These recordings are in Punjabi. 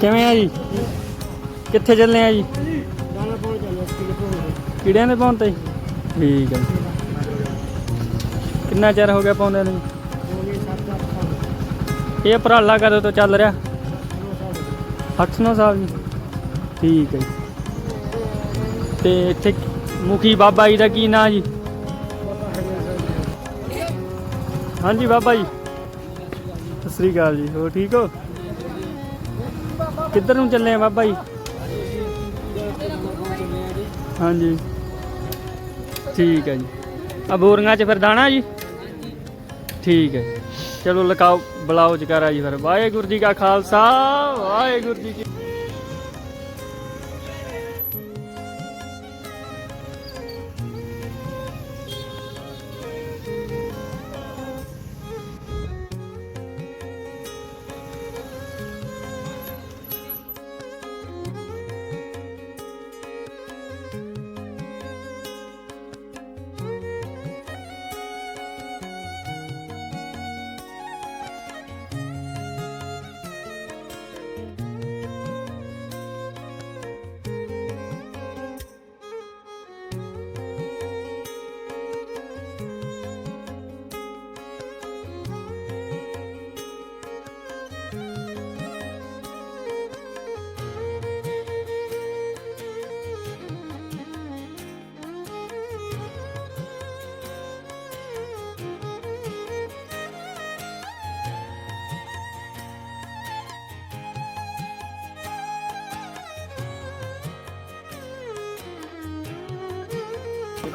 ਕਿਵੇਂ ਆ ਜੀ? ਕਿੱਥੇ ਚੱਲੇ ਆ ਜੀ? ਦਾਣਾ ਕੀੜਿਆਂ ਦੇ ਪਾਉਣ ਤੇ? ਠੀਕ ਹੈ ਕਿੰਨਾ ਚਿਰ ਹੋ ਗਿਆ ਪਾਉਂਦੇ ਨੂੰ ਇਹ ਉਪਰਾਲਾ ਕਦੋਂ ਤੋਂ ਚੱਲ ਰਿਹਾ? ਸਾਲ 8-9 ਸਾਲ ਜੀ। ਠੀਕ ਹੈ ਜੀ। ਤੇ ਇੱਥੇ ਮੁਖੀ ਬਾਬਾ ਜੀ ਦਾ ਕੀ ਨਾਂ ਜੀ? ਹਾਂਜੀ ਬਾਬਾ ਜੀ। ਸਤਿ ਸ੍ਰੀ ਅਕਾਲ ਜੀ, ਹੋਰ ਠੀਕ ਹੋ? ਕਿੱਧਰ ਨੂੰ ਚੱਲੇ ਆ ਬਾਬਾ ਜੀ? ਹਾਂਜੀ। ਠੀਕ ਹੈ ਜੀ। ਆ ਬੋਰੀਆਂ 'ਚ ਫਿਰ ਦਾਣਾ ਜੀ? ਠੀਕ ਹੈ। ਚਲੋ ਲਗਾਓ, ਬੁਲਾਓ ਜਕਾਰਾ ਜੀ ਫਿਰ। ਵਾਹਿਗੁਰੂ ਜੀ ਕਾ ਖਾਲਸਾ, ਵਾਹਿਗੁਰੂ ਜੀ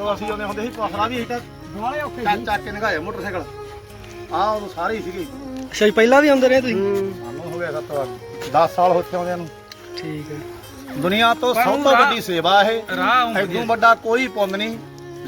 ਜਦੋਂ ਅਸੀਂ ਆਉਂਦੇ ਹੁੰਦੇ ਸੀ ਪਖਰਾ ਵੀ ਅਸੀਂ ਤਾਂ ਦੁਆਲੇ ਔਖੇ ਚੱਕ ਚੱਕ ਕੇ ਨਗਾਏ ਮੋਟਰਸਾਈਕਲ। ਆਹ ਉਦੋਂ ਸਾਰੇ ਹੀ ਸੀਗੇ। ਅੱਛਾ ਜੀ ਪਹਿਲਾਂ ਵੀ ਆਉਂਦੇ ਰਹੇ ਤੁਸੀਂ? ਸਾਨੂੰ ਹੋ ਗਿਆ ਸੱਤ ਵਾਰ। 10 ਸਾਲ ਹੋ ਚੁੱਕੇ ਆਉਂਦਿਆਂ ਨੂੰ। ਠੀਕ ਹੈ। ਦੁਨੀਆ ਤੋਂ ਸਭ ਤੋਂ ਵੱਡੀ ਸੇਵਾ ਇਹ। ਰਾਹ ਐਦੋਂ ਵੱਡਾ ਕੋਈ ਪੁੰਨ ਨਹੀਂ।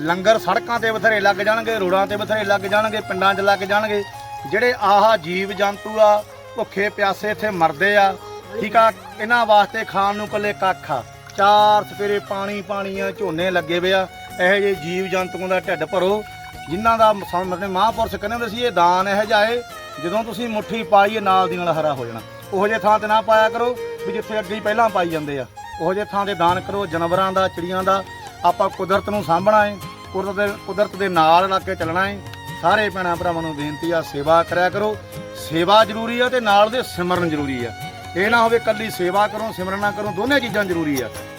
ਲੰਗਰ ਸੜਕਾਂ ਤੇ ਬਥੇਰੇ ਲੱਗ ਜਾਣਗੇ ਰੋਡਾਂ ਤੇ ਬਥੇਰੇ ਲੱਗ ਜਾਣਗੇ ਪਿੰਡਾਂ 'ਚ ਲੱਗ ਜਾਣਗੇ। ਜਿਹੜੇ ਆਹ ਜੀਵ ਜੰਤੂ ਆ ਭੁੱਖੇ ਪਿਆਸੇ ਇੱਥੇ ਮਰਦੇ ਆ ਠੀਕ ਆ ਇਹਨਾਂ ਵਾਸਤੇ ਖਾਣ ਨੂੰ ਕੱਲੇ ਕੱਖ ਆ। ਚਾਰ ਸਵੇਰੇ ਪਾਣੀ ਪਾਣੀ ਆ ਝੋਨੇ ਲੱਗੇ ਵੇ ਆ। ਇਹੋ ਜਿਹੇ ਜੀਵ ਜੰਤੂਆਂ ਦਾ ਢਿੱਡ ਭਰੋ, ਜਿਨ੍ਹਾਂ ਦਾ ਸਾਡੇ ਮਹਾਂਪੁਰਸ਼ ਕਹਿੰਦੇ ਹੁੰਦੇ ਸੀ, ਇਹ ਦਾਨ ਇਹੋ ਜਿਹਾ ਏ, ਜਦੋਂ ਤੁਸੀਂ ਮੁੱਠੀ ਪਾਈਏ ਨਾਲ ਦੀ ਨਾਲ ਹਰਾ ਹੋ ਜਾਣਾ। ਉਹੋ ਜਿਹੇ ਥਾਂ ਤੇ ਨਾ ਪਾਇਆ ਕਰੋ, ਵੀ ਜਿੱਥੇ ਅੱਗੇ ਹੀ ਪਹਿਲਾਂ ਪਾਈ ਜਾਂਦੇ ਆ। ਉਹੋ ਜਿਹੇ ਥਾਂ ਤੇ ਦਾਨ ਕਰੋ, ਜਾਨਵਰਾਂ ਦਾ, ਚਿੜੀਆਂ ਦਾ, ਆਪਾਂ ਕੁਦਰਤ ਨੂੰ ਸਾਂਭਣਾ ਏ, ਕੁਦਰਤ ਦੇ ਕੁਦਰਤ ਦੇ ਨਾਲ ਲੱਗ ਕੇ ਚੱਲਣਾ ਏ। ਸਾਰੇ ਭੈਣਾਂ ਭਰਾਵਾਂ ਨੂੰ ਬੇਨਤੀ ਆ, ਸੇਵਾ ਕਰਿਆ ਕਰੋ। ਸੇਵਾ ਜ਼ਰੂਰੀ ਆ ਤੇ ਨਾਲ ਦੇ ਸਿਮਰਨ ਜ਼ਰੂਰੀ ਆ। ਇਹ ਨਾ ਹੋਵੇ ਕੱਲੀ ਸੇਵਾ ਕਰੋ, ਸਿਮਰਨ ਨਾ ਕਰੋ, ਦੋਨੇ ਚੀਜ਼ਾਂ ਜ਼ਰੂਰੀ ਆ।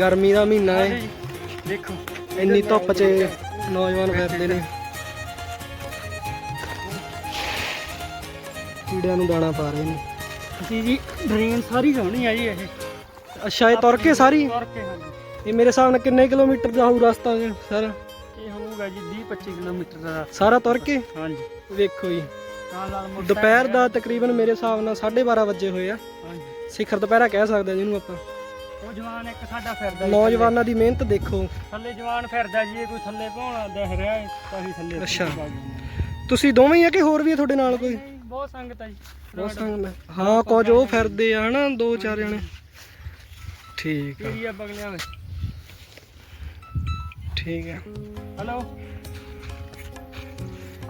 ਗਰਮੀ ਦਾ ਮਹੀਨਾ ਹੈ। ਦੇਖੋ। ਇੰਨੀ ਧੁੱਪ 'ਚ ਨੌਜਵਾਨ ਫਿਰਦੇ ਨੇ। ਕੀੜਿਆਂ ਨੂੰ ਦਾਣਾ ਪਾ ਰਹੇ ਨੇ। ਅਸੀਂ ਜੀ ਡਰੇਨ ਸਾਰੀ ਲਾਉਣੀ ਆ ਜੀ ਇਹ। ਅੱਛਾ ਇਹ ਤੁਰ ਕੇ ਸਾਰੀ? ਤੁਰ ਕੇ ਹਾਂਜੀ। ਇਹ ਮੇਰੇ ਹਿਸਾਬ ਨਾਲ ਕਿੰਨੇ ਕਿਲੋਮੀਟਰ ਦਾ ਹੋਊ ਰਸਤਾ ਸਾਰਾ? ਇਹ ਹੋਊਗਾ ਜੀ 20 25 ਕਿਲੋਮੀਟਰ ਦਾ। ਸਾਰਾ ਤੁਰ ਕੇ? ਹਾਂਜੀ। ਵੇਖੋ ਜੀ। ਦੁਪਹਿਰ ਦਾ ਤਕਰੀਬਨ ਮੇਰੇ ਹਿਸਾਬ ਨਾਲ 12:30 ਵਜੇ ਹੋਏ ਆ। ਹਾਂਜੀ। ਸਿਖਰ ਦੁਪਹਿਰਾ ਕਹਿ ਸਕਦੇ ਆ ਜਿਹਨੂੰ ਆਪਾਂ। ਉਹ ਜਵਾਨ ਇੱਕ ਸਾਡਾ ਫਿਰਦਾ ਜੀ ਨੌਜਵਾਨਾਂ ਦੀ ਮਿਹਨਤ ਦੇਖੋ। ਥੱਲੇ। ਥੱਲੇ ਜਵਾਨ ਫਿਰਦਾ ਜੀ ਇਹ ਕੋਈ ਥੱਲੇ ਭਾਉਣਾ ਦਿਖ ਰਿਹਾ ਹੈ ਤਾਂ ਅਸੀਂ ਥੱਲੇ ਅੱਛਾ। ਪਾ ਦਿੰਦੇ ਤੁਸੀਂ ਦੋਵੇਂ ਹੀ ਆ ਕਿ ਹੋਰ ਵੀ ਆ ਤੁਹਾਡੇ ਨਾਲ ਕੋਈ? ਹਾਂ। ਬਹੁਤ ਸੰਗਤ ਆ ਜੀ। ਬਹੁਤ ਸੰਗ ਹਾਂ ਕੁਝ ਉਹ ਫਿਰਦੇ ਆ ਹਨਾ ਦੋ ਚਾਰ ਜਣੇ। ਠੀਕ ਆ। ਏਰੀਆ ਬਗਲਿਆਂ ਵਿੱਚ। ਠੀਕ ਆ। ਹੈਲੋ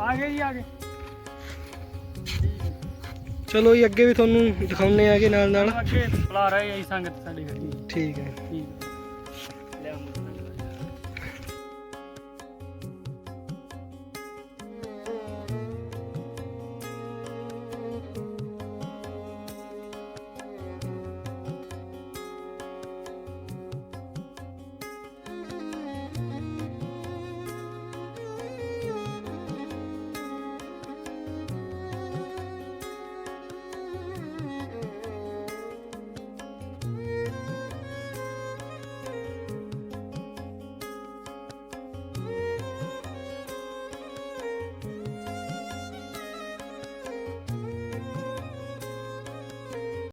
ਆ ਗਏ ਜੀ ਆ ਗਏ। ਚਲੋ ਜੀ ਅੱਗੇ ਵੀ ਤੁਹਾਨੂੰ ਦਿਖਾਉਨੇ ਆਗੇ ਨਾਲ ਨਾਲ। ਅੱਗੇ ਬੁਲਾ ਰਹੇ ਆ ਜੀ ਸੰਗਤ ਸਾਡੀ ਠੀਕ ਹੈ। ਠੀਕ।